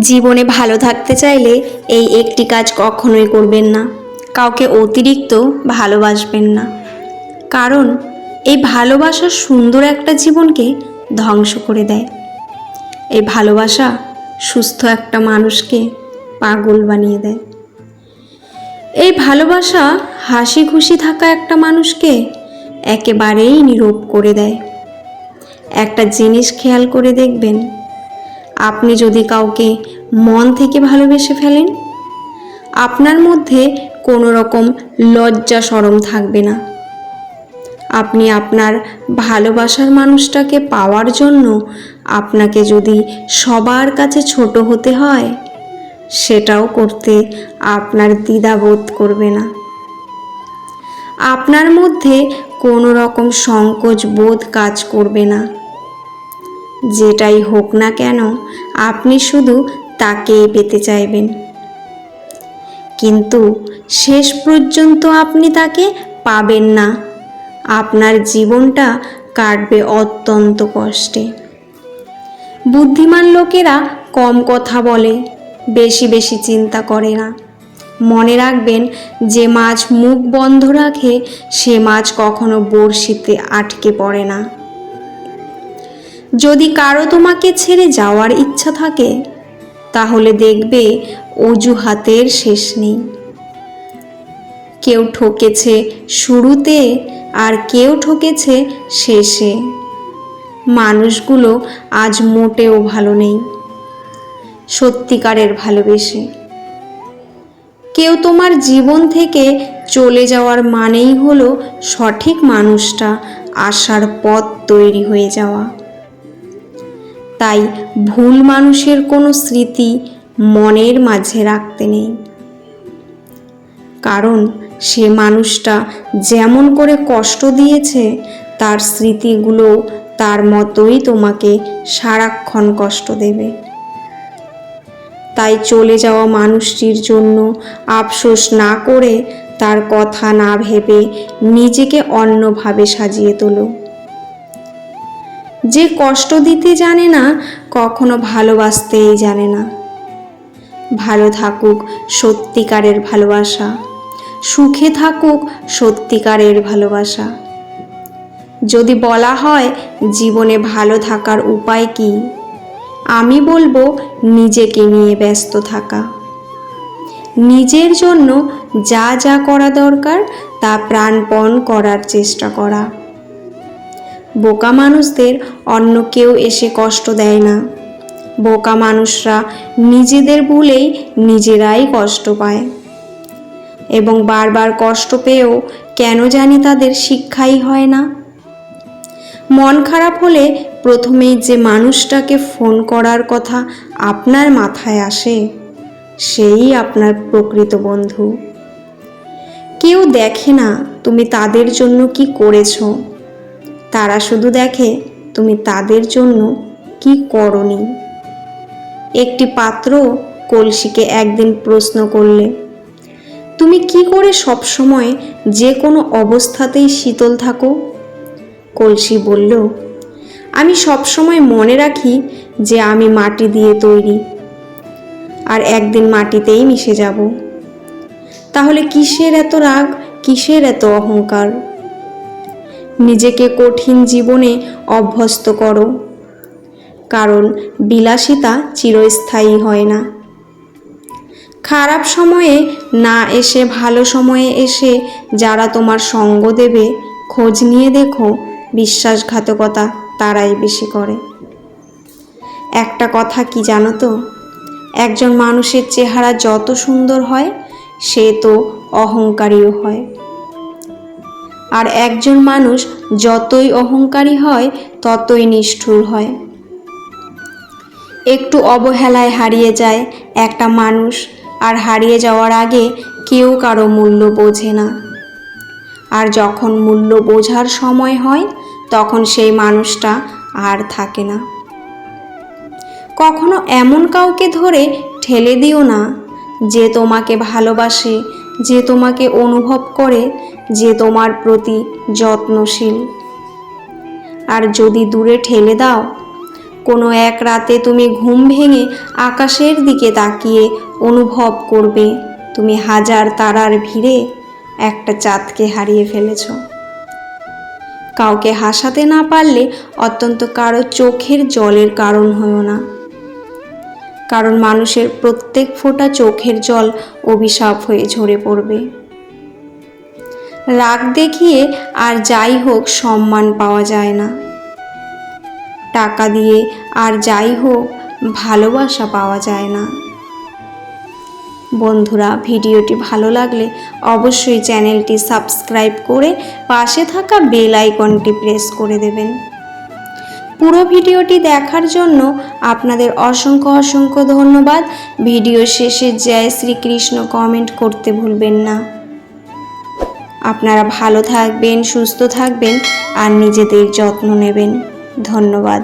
জীবনে ভালো থাকতে চাইলে এই একটি কাজ কখনোই করবেন না। কাউকে অতিরিক্ত ভালোবাসবেন না। কারণ এই ভালোবাসা সুন্দর একটা জীবনকে ধ্বংস করে দেয়। এই ভালোবাসা সুস্থ একটা মানুষকে পাগল বানিয়ে দেয়। এই ভালোবাসা হাসি খুশি থাকা একটা মানুষকে একেবারেই নীরব করে দেয়। একটা জিনিস খেয়াল করে দেখবেন আপনি যদি কাউকে মন থেকে ভালোবেসে ফেলেন, আপনার মধ্যে কোনো রকম লজ্জা সরম থাকবে না। আপনি আপনার ভালোবাসার মানুষটাকে পাওয়ার জন্য আপনাকে যদি সবার কাছে ছোট হতে হয়, সেটাও করতে আপনার দ্বিধাবোধ করবে না। আপনার মধ্যে কোনো রকম সংকোচ বোধ কাজ করবে না। যেটাই হোক না কেন, আপনি শুধু তাকেই পেতে চাইবেন। কিন্তু শেষ পর্যন্ত আপনি তাকে পাবেন না। আপনার জীবনটা কাটবে অত্যন্ত কষ্টে। বুদ্ধিমান লোকেরা কম কথা বলে, বেশি বেশি চিন্তা করে না। মনে রাখবেন, যে মাছ মুখ বন্ধ রাখে, সে মাছ কখনো বড়শিতে আটকে পড়ে না। যদি কারও তোমাকে ছেড়ে যাওয়ার ইচ্ছা থাকে, তাহলে দেখবে অজুহাতের শেষ নেই। কেউ ঠকেছে শুরুতে আর কেউ ঠকেছে শেষে। মানুষগুলো আজ মোটেও ভালো নেই। সত্যিকারের ভালোবেসে। কেউ তোমার জীবন থেকে চলে যাওয়ার মানেই হলো সঠিক মানুষটা আসার পথ তৈরি হয়ে যাওয়া। তাই ভুল মানুষের কোনো স্মৃতি মনের মাঝে রাখতে নেই। কারণ সে মানুষটা যেমন করে কষ্ট দিয়েছে, তার স্মৃতিগুলো তার মতোই তোমাকে সারাক্ষণ কষ্ট দেবে। তাই চলে যাওয়া মানুষটির জন্য আফসোস না করে তার কথা না ভেবে নিজেকে অন্যভাবে সাজিয়ে তোলো। যে কষ্ট দিতে জানে না, কখনো ভালোবাসতেই জানে না। ভালো থাকুক সত্যিকারের ভালোবাসা, সুখে থাকুক সত্যিকারের ভালোবাসা। যদি বলা হয় জীবনে ভালো থাকার উপায় কি, আমি বলব নিজেকে নিয়ে ব্যস্ত থাকা। নিজের জন্য যা যা করা দরকার তা প্রাণপণ করার চেষ্টা করা। বোকা মানুষদের অন্য কেউ এসে কষ্ট দেয় না। বোকা মানুষরা নিজেদের ভুলেই নিজেরাই কষ্ট পায়। এবং বারবার কষ্ট পেয়েও কেন জানি তাদের শিক্ষাই হয় না। মন খারাপ হলে প্রথমেই যে মানুষটাকে ফোন করার কথা আপনার মাথায় আসে, সেই আপনার প্রকৃত বন্ধু। কেউ দেখে না তুমি তাদের জন্য কি করেছ। তারা শুধু দেখে, তুমি তাদের জন্য কি করনি? একটি পাত্র কলসিকে একদিন প্রশ্ন করলে, তুমি কি করে সবসময় যে কোনো অবস্থাতেই শীতল থাকো? কলসি বলল, আমি সবসময় মনে রাখি যে আমি মাটি দিয়ে তৈরি, আর একদিন মাটিতেই মিশে যাব। তাহলে কিসের এত রাগ, কিসের এত অহংকার? নিজেকে কঠিন জীবনে অভ্যস্ত করো। কারণ বিলাসিতা চিরস্থায়ী হয় না। খারাপ সময়ে না এসে ভালো সময়ে এসে যারা তোমার সঙ্গ দেবে, খোঁজ নিয়ে দেখো বিশ্বাসঘাতকতা তারাই বেশি করে। একটা কথা কি জানো তো? একজন মানুষের চেহারা যত সুন্দর হয়, সে তো অহংকারীও হয়। আর একজন মানুষ যতই অহংকারী হয়, ততই নিষ্ঠুর হয়। একটু অবহেলায় হারিয়ে যায় একটা মানুষ, আর হারিয়ে যাওয়ার আগে কেউ কারও মূল্য বোঝে না। আর যখন মূল্য বোঝার সময় হয়, তখন সেই মানুষটা আর থাকে না। কখনো এমন কাউকে ধরে ঠেলে দিও না, যে তোমাকে ভালোবাসে, যে তোমাকে অনুভব করে যে তোমার প্রতি যত্নশীল। আর যদি দূরে ঠেলে দাও, কোনো এক রাতে তুমি ঘুম ভেঙে আকাশের দিকে তাকিয়ে অনুভব করবে, তুমি হাজার তারার ভিড়ে একটা চাঁদকে হারিয়ে ফেলেছ। কাউকে হাসাতে না পারলে অত্যন্ত কারও চোখের জলের কারণ হয়েও না। কারণ মানুষের প্রত্যেক ফোঁটা চোখের জল অভিশাপ হয়ে ঝরে পড়বে। রাগ দেখিয়ে আর যাই হোক সম্মান পাওয়া যায় না। টাকা দিয়ে আর যাই হোক ভালোবাসা পাওয়া যায় না। বন্ধুরা, ভিডিওটি ভালো লাগলে অবশ্যই চ্যানেলটি সাবস্ক্রাইব করে পাশে থাকা বেল আইকনটি প্রেস করে দেবেন। পুরো ভিডিওটি দেখার জন্য আপনাদের অসংখ্য অসংখ্য ধন্যবাদ। ভিডিও শেষে জয় শ্রীকৃষ্ণ কমেন্ট করতে ভুলবেন না। আপনারা ভালো থাকবেন সুস্থ থাকবেন আর নিজেদের যত্ন নেবেন। ধন্যবাদ।